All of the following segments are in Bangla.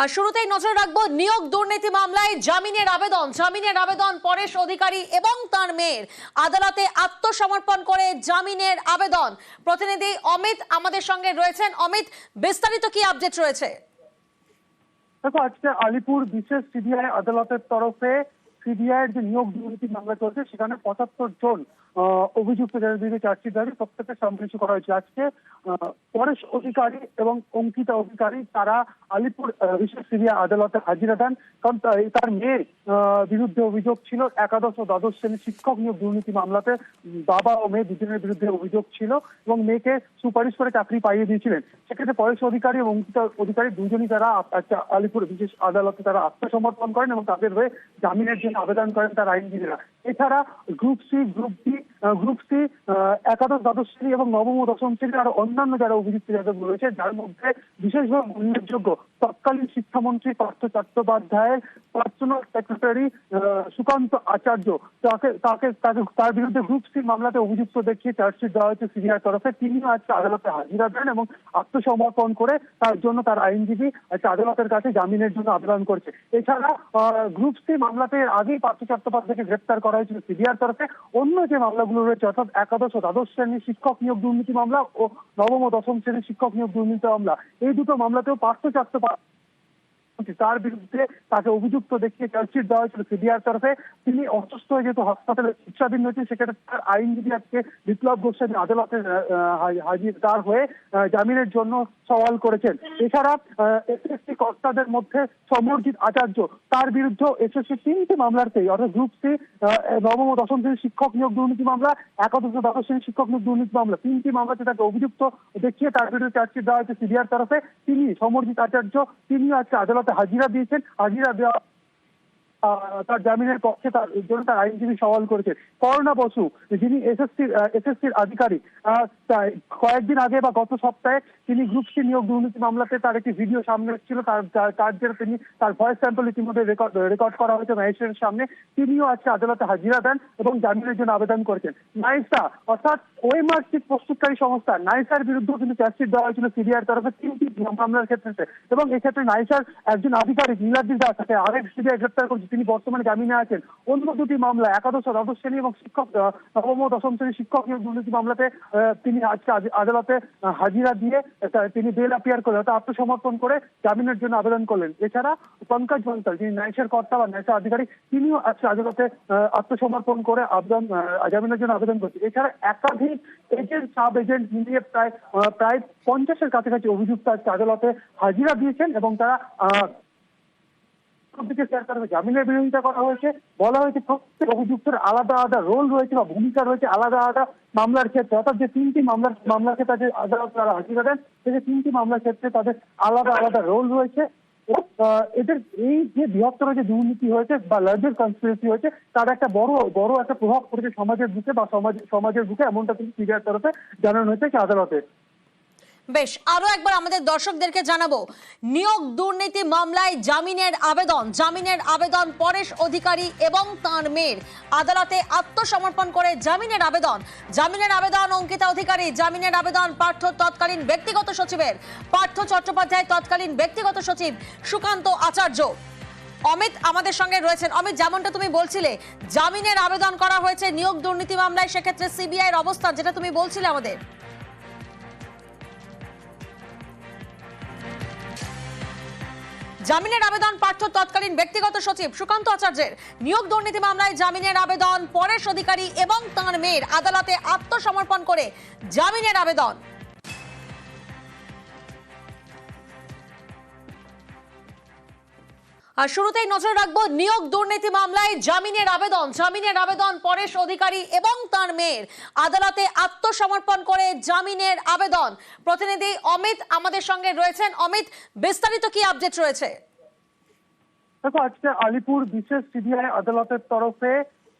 আর শুরুতেই নজর রাখব নিয়োগ দুর্নীতি মামলায় জামিনের আবেদন। জামিনের আবেদন পরেশ অধিকারী এবং তার মেয়ের। আদালতে আত্মসমর্পণ করে জামিনের আবেদন। প্রতিনিধি অমিত আমাদের সঙ্গে রয়েছেন। অমিত, বিস্তারিত কি আপডেট রয়েছে? দেখো, আজকে আলিপুর বিশেষ সিবিআই আদালতের তরফে সিবিআই যে নিয়োগ দুর্নীতি মামলা চলছে, সেখানে পঁচাত্তর জন অভিযুক্ত যাদের বিরুদ্ধে চার্জশিট দাবি প্রত্যেকের সামনে করা হয়েছে। আজকে পরেশ অধিকারী এবং অঙ্কিতা অধিকারী, তারা আলিপুর বিশেষ সিবিআই আদালতে হাজিরা দেন। কারণ তার মেয়ের বিরুদ্ধে অভিযোগ ছিল, একাদশ ও দ্বাদশ শ্রেণির শিক্ষক নিয়োগ দুর্নীতি মামলাতে বাবা ও মেয়ে দুজনের বিরুদ্ধে অভিযোগ ছিল এবং মেয়েকে সুপারিশ করে চাকরি পাইয়ে দিয়েছিলেন। সেক্ষেত্রে পরেশ অধিকারী এবং অঙ্কিতা অধিকারী দুজনই তারা আলিপুর বিশেষ আদালতে তারা আত্মসমর্পণ করেন এবং তাদের হয়ে জামিনের জন্য আবেদন করেন তার আইনজীবীরা। এছাড়া group C group D group C একাদশ দ্বাদশ শ্রেণি এবং নবম ও দশম শ্রেণির আরও অন্যান্য যারা অভিযুক্ত যাদের রয়েছে, যার মধ্যে বিশেষভাবে উল্লেখযোগ্য তৎকালীন শিক্ষামন্ত্রী পার্থ চট্টোপাধ্যায়ের পার্সোনাল সেক্রেটারি সুকান্ত আচার্য। তাকে তাকে তাকে, তার বিরুদ্ধে গ্রুপ সি মামলাতে অভিযুক্ত দেখিয়ে চার্জশিট দেওয়া হয়েছে সিবিআই তরফে। তিনিও আজকে আদালতে হাজিরা দেন এবং আত্মসমর্পণ করে তার জন্য তার আইনজীবী আজকে আদালতের কাছে জামিনের জন্য আবেদন করছে। এছাড়া গ্রুপ সি মামলাতে আগেই পার্থ চট্টোপাধ্যায়কে গ্রেপ্তার করা হয়েছিল সিবিআর তরফে। অন্য যে মামলাগুলো রয়েছে, অর্থাৎ একাদশ ও দ্বাদশ শ্রেণির শিক্ষক নিয়োগ দুর্নীতি মামলা ও নবম ও দশম শ্রেণির শিক্ষক নিয়োগ দুর্নীতি মামলা, এই দুটো মামলাতেও পার্থ চট্টোপাধ্যায় তার বিরুদ্ধে তাকে অভিযুক্ত দেখিয়ে চার্জশিট দেওয়া হয়েছিল সিবিআর তরফে। তিনি অসুস্থ হয়ে যেহেতু হাসপাতালে চিকিৎসাধীন রয়েছেন, সেক্ষেত্রে তার আইনজীবী আজকে বিপ্লব গোস্বামী আদালতে হাজির তার হয়ে জামিনের জন্য সওয়াল করেছেন। এছাড়া এসএসসি কর্তাদের মধ্যে সমরজিৎ আচার্য, তার বিরুদ্ধে এসএসসি তিনটি মামলাতেই অর্থাৎ গ্রুপ সি নবম ও দশম শ্রেণির শিক্ষক নিয়োগ দুর্নীতি মামলা, একাদশ দ্বাদশ শ্রেণির শিক্ষক নিয়োগ দুর্নীতি মামলা, তিনটি মামলাতে তাকে অভিযুক্ত দেখিয়ে তার বিরুদ্ধে চার্জশিট দেওয়া হয়েছে সিবিআর তরফে। তিনি সমরজিৎ আচার্য, তিনিও আজকে আদালতে হাজিরা দিয়েছেন হাজিরা দেওয়া আহ, তার জামিনের পক্ষে তার জন্য তার আইনজীবী সওয়াল করেছে। করোনা বসু, যিনি এসএসসি এসএসসির আধিকারিক কয়েকদিন আগে বা গত সপ্তাহে তিনি গ্রুপ সি নিয়োগ দুর্নীতি মামলাতে তার একটি ভিডিও সামনে এসেছিল। তার, তার- তিনি তার ভয়েস স্যাম্পল ইতিমধ্যে রেকর্ড রেকর্ড করা হয়েছে ম্যাজিস্ট্রেটের সামনে। তিনিও আজকে আদালতে হাজিরা দেন এবং জামিনের জন্য আবেদন করেছেন। নাইসা, অর্থাৎ ওই মার্কশিট প্রস্তুতকারী সংস্থা, নাইসার বিরুদ্ধেও কিন্তু চার্জশিট দেওয়া হয়েছিল সিবিআর তরফে তিনটি মামলার ক্ষেত্রে। এবং এক্ষেত্রে নাইসার একজন আধিকারিক, নীলাদ্রি দাস, তাকে আরেক সিবিআই গ্রেপ্তার করেছে। তিনি বর্তমানে জামিনে আছেন। অন্য দুটি মামলা, একাদশ দ্বাদশ শ্রেণি এবং শিক্ষক নবম ও দশম শ্রেণির শিক্ষক দুর্নীতি মামলাতে তিনি আজকে আদালতে হাজিরা দিয়ে তিনি বেল আপিয়ার করলেন অর্থাৎ আত্মসমর্পণ করে জামিনের জন্য আবেদন করলেন। এছাড়া পঙ্কজ বন্তাল যিনি নাইসের কর্তা বা নাইসা আধিকারিক, তিনিও আজকে আদালতে আত্মসমর্পণ করে আবেদন জামিনের জন্য আবেদন করছে এছাড়া একাধিক এজেন্ট সাব এজেন্ট মিলিয়ে প্রায় প্রায় পঞ্চাশের কাছাকাছি অভিযুক্ত আজকে আদালতে হাজিরা দিয়েছেন এবং তারা দিকে করা জামিনের বিরোধিতা করা হয়েছে। বলা হয়েছে প্রত্যেক অভিযুক্তের আলাদা আলাদা রোল রয়েছে বা ভূমিকা রয়েছে, আলাদা আলাদা মামলার ক্ষেত্রে। অর্থাৎ যে তিনটি মামলার মামলার ক্ষেত্রে তাদের আদালত তারা হাজিরা দেন সেই তিনটি মামলার ক্ষেত্রে তাদের আলাদা আলাদা রোল রয়েছে। এদের এই যে বৃহত্তর যে দুর্নীতি হয়েছে বা লার্জার কনস্পিরেসি হয়েছে, তার একটা বড় বড় একটা প্রভাব পড়েছে সমাজের বুকে বা সমাজ, সমাজের বুকে, এমনটা কিন্তু সিবিআই তরফে জানানো হয়েছে আদালতে। বেশ, আরও একবার আমাদের দর্শকদেরকে জানাব, নিয়োগ দুর্নীতি মামলায় জামিনের আবেদন জামিনের আবেদন পরেশ অধিকারী এবং তাঁর মেয়ের। আদালতে আত্মসমর্পণ করে জামিনের আবেদন জামিনের আবেদন অঙ্কিতা অধিকারী, জামিনের আবেদন পার্থ তৎকালীন ব্যক্তিগত সচিবের। পার্থ চট্টোপাধ্যায় তৎকালীন ব্যক্তিগত সচিব সুকান্ত আচার্য। অমিত আমাদের সঙ্গে রয়েছেন। অমিত, যেমনটা তুমি বলছিলে, জামিনের আবেদন করা হয়েছে নিয়োগ দুর্নীতি মামলায়, সেক্ষেত্রে সিবিআই এর অবস্থান, যেটা তুমি বলছিলে আমাদের। জামিনের আবেদন পার্থ তৎকালীন ব্যক্তিগত সচিব সুকান্ত আচার্যের। নিয়োগ দুর্নীতি মামলায় জামিনের আবেদন পরেশ অধিকারী এবং তাঁর মেয়ের আদালতে আত্মসমর্পণ করে জামিনের আবেদন। আর শুরুতেই নজর রাখব নিয়োগ দুর্নীতি মামলায় জামিনের আবেদন। জামিনের আবেদন পরেশ অধিকারী এবং তার মেয়ের। আদালতে আত্মসমর্পণ করে জামিনের আবেদন। প্রতিনিধি অমিত আমাদের সঙ্গে রয়েছেন। অমিত, বিস্তারিত কি আপডেট রয়েছে? দেখো, আজকে আলিপুর বিশেষ সিবিআই আদালতের তরফে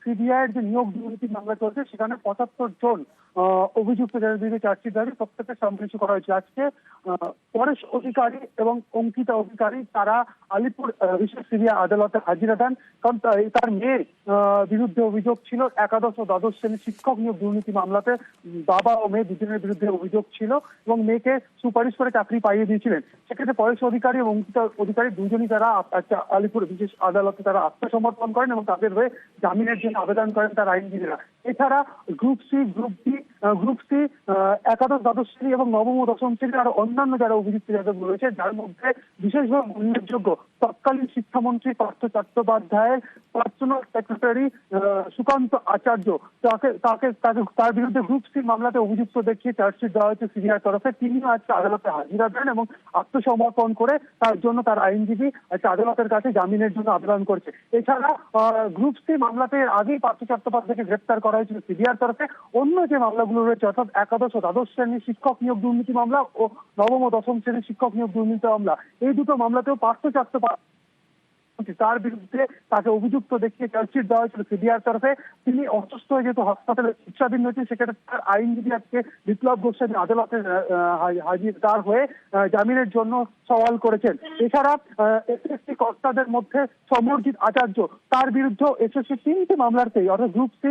সিবিআই যে নিয়োগ দুর্নীতি মামলা চলছে, সেখানে পঁচাত্তর জন অভিযুক্ত যাদের বিরুদ্ধে চার্জশিট দাবি প্রত্যেকের সামনে করা হয়েছে। আজকে পরেশ অধিকারী এবং অঙ্কিতা অধিকারী, তারা আলিপুর বিশেষ সিরিয়া আদালতে হাজিরা দেন। কারণ তার মেয়ের বিরুদ্ধে অভিযোগ ছিল, একাদশ ও দ্বাদশ শ্রেণির শিক্ষক নিয়োগ দুর্নীতি মামলাতে বাবা ও মেয়ে দুজনের বিরুদ্ধে অভিযোগ ছিল এবং মেয়েকে সুপারিশ করে চাকরি পাইয়ে দিয়েছিলেন। সেক্ষেত্রে পরেশ অধিকারী এবং অঙ্কিতা অধিকারী দুজনই তারা আলিপুর বিশেষ আদালতে তারা আত্মসমর্পণ করেন এবং তাদের হয়ে জামিনের জন্য আবেদন করেন তার আইনজীবীরা। এছাড়া group C group D group C একাদশ দ্বাদশ শ্রেণি এবং নবম ও দশম শ্রেণির আরও অন্যান্য যারা অভিযুক্ত যাদের রয়েছে, যার মধ্যে বিশেষভাবে উল্লেখযোগ্য তৎকালীন শিক্ষামন্ত্রী পার্থ চট্টোপাধ্যায়ের পার্সোনাল সেক্রেটারি সুকান্ত আচার্য। তাকে তাকে তাকে, তার বিরুদ্ধে গ্রুপ সি মামলাতে অভিযুক্ত দেখিয়ে চার্জশিট দেওয়া হয়েছে সিবিআই তরফে। তিনিও আজকে আদালতে হাজিরা দেন এবং আত্মসমর্পণ করে তার জন্য তার আইনজীবী আজকে আদালতের কাছে জামিনের জন্য আবেদন করছে। এছাড়া গ্রুপ সি মামলাতে আগেই পার্থ চট্টোপাধ্যায়কে গ্রেপ্তার করা হয়েছিল সিবিআর তরফে। অন্য যে মামলাগুলো রয়েছে, অর্থাৎ একাদশ ও দ্বাদশ শ্রেণির শিক্ষক নিয়োগ দুর্নীতি মামলা ও নবম ও দশম শ্রেণির শিক্ষক নিয়োগ দুর্নীতি মামলা, এই দুটো মামলাতেও পার্থ চট্টোপাধ্যায় তার বিরুদ্ধে তাকে অভিযুক্ত দেখিয়ে চার্জশিট দেওয়া হয়েছিল সিবিআর তরফে। তিনি অসুস্থ হয়ে যেহেতু হাসপাতালে চিকিৎসাধীন রয়েছেন, সেক্ষেত্রে তার আইনজীবী আজকে বিপ্লব গোস্বামী আদালতে হাজির তার হয়ে জামিনের জন্য সওয়াল করেছেন। এছাড়া এসএসসি কর্তাদের মধ্যে সমরজিৎ আচার্য, তার বিরুদ্ধে এসএসসি তিনটি মামলাতেই অর্থাৎ গ্রুপ সি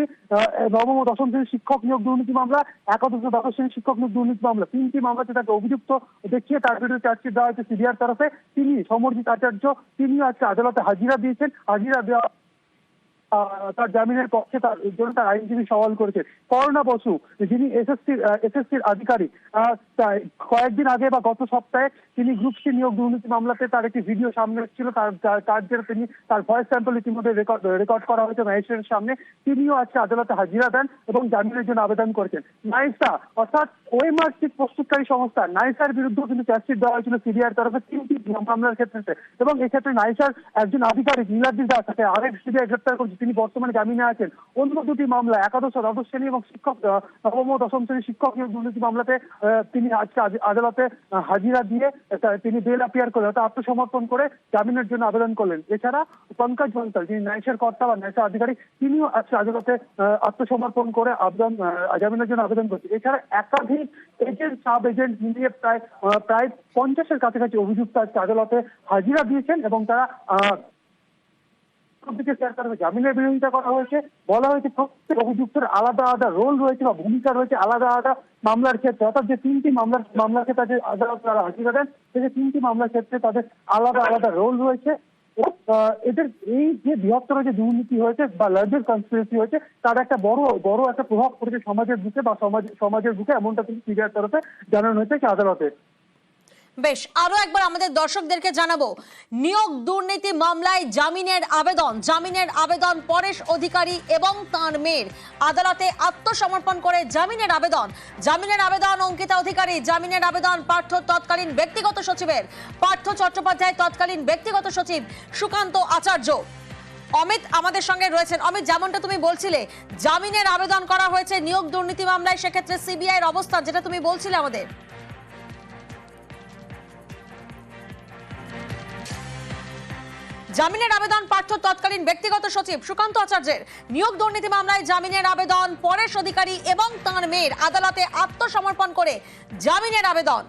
নবম ও দশম শ্রেণির শিক্ষক নিয়োগ দুর্নীতি মামলা, একাদশ দ্বাদশ শ্রেণির শিক্ষক নিয়োগ দুর্নীতি মামলা, তিনটি মামলাতে তাকে অভিযুক্ত দেখিয়ে তার বিরুদ্ধে চার্জশিট দেওয়া হয়েছে সিবিআর তরফে। তিনি সমরজিৎ আচার্য, তিনিও আজকে আদালতে হাজিরা দিয়েছেন হাজিরা দেওয়া আহ, তার জামিনের পক্ষে তার জন্য তার আইনজীবী সওয়াল করেছে। করোনা বসু, যিনি এসএসসি এসএসসির আধিকারিক কয়েকদিন আগে বা গত সপ্তাহে তিনি গ্রুপ সি নিয়োগ দুর্নীতি মামলাতে তার একটি ভিডিও সামনে এসেছিল। তার, তার- তিনি তার ভয়েস স্যাম্পল ইতিমধ্যে রেকর্ড রেকর্ড করা হয়েছে ম্যাজিস্ট্রেটের সামনে। তিনিও আজকে আদালতে হাজিরা দেন এবং জামিনের জন্য আবেদন করেছেন। নাইসা, অর্থাৎ ওই মার্কশিট প্রস্তুতকারী সংস্থা, নাইসার বিরুদ্ধেও কিন্তু চার্জশিট দেওয়া হয়েছিল সিবিআর তরফে তিনটি মামলার ক্ষেত্রে। এবং এক্ষেত্রে নাইসার একজন আধিকারিক, নীলাদ্রি দাস, তাকে আরেক সিবিআই গ্রেপ্তার করেছে। তিনি বর্তমানে জামিনে আছেন। অন্য দুটি মামলা একাদশ দ্বাদশ শ্রেণি এবং শিক্ষক নবম ও দশম শ্রেণির শিক্ষক দুর্নীতি মামলাতে তিনি আজকে আদালতে হাজিরা দিয়ে তিনি বেল আপিয়ার করলেন অর্থাৎ আত্মসমর্পণ করে জামিনের জন্য আবেদন করলেন। এছাড়া পঙ্কজ বন্তাল যিনি নাইসের কর্তা বা নাইসা আধিকারিক, তিনিও আজকে আদালতে আত্মসমর্পণ করে আবেদন জামিনের জন্য আবেদন করছে এছাড়া একাধিক এজেন্ট সাব এজেন্ট মিলিয়ে প্রায় প্রায় পঞ্চাশের কাছাকাছি অভিযুক্ত আজকে আদালতে হাজিরা দিয়েছেন এবং তারা দিকে শেয়ার জামিনের বিরোধিতা করা হয়েছে। বলা হয়েছে প্রত্যেক অভিযুক্তের আলাদা আলাদা রোল রয়েছে বা ভূমিকা রয়েছে, আলাদা আলাদা মামলার ক্ষেত্রে। অর্থাৎ যে তিনটি মামলার মামলার ক্ষেত্রে তাদের আদালত তারা হাজিরা দেন সেই তিনটি মামলার ক্ষেত্রে তাদের আলাদা আলাদা রোল রয়েছে। এদের এই যে বৃহত্তর যে দুর্নীতি হয়েছে বা লার্জার কনস্পিরেসি হয়েছে, তার একটা বড় বড় একটা প্রভাব পড়েছে সমাজের বুকে বা সমাজ, সমাজের বুকে, এমনটা কিন্তু সিবিআই তরফে জানানো হয়েছে আদালতে। বেশ, আরও একবার আমাদের দর্শকদেরকে জানাব, নিয়োগ দুর্নীতি মামলায় জামিনের আবেদন জামিনের আবেদন পরেশ অধিকারী এবং তাঁর মেয়ের। আদালতে আত্মসমর্পণ করে জামিনের আবেদন জামিনের আবেদন অঙ্কিতা অধিকারী, জামিনের আবেদন পার্থ তৎকালীন ব্যক্তিগত সচিবের। পার্থ চট্টোপাধ্যায় তৎকালীন ব্যক্তিগত সচিব সুকান্ত আচার্য। অমিত আমাদের সঙ্গে রয়েছেন। অমিত, যেমনটা তুমি বলছিলে, জামিনের আবেদন করা হয়েছে নিয়োগ দুর্নীতি মামলায়, সেক্ষেত্রে সিবিআই এর অবস্থান, যেটা তুমি বলছিলে আমাদের। জামিনের আবেদন পার্থ তৎকালীন ব্যক্তিগত সচিব সুকান্ত আচার্যের। নিয়োগ দুর্নীতি মামলায় জামিনের আবেদন পরেশ অধিকারী এবং তাঁর মেয়ের আদালতে আত্মসমর্পণ করে জামিনের আবেদন।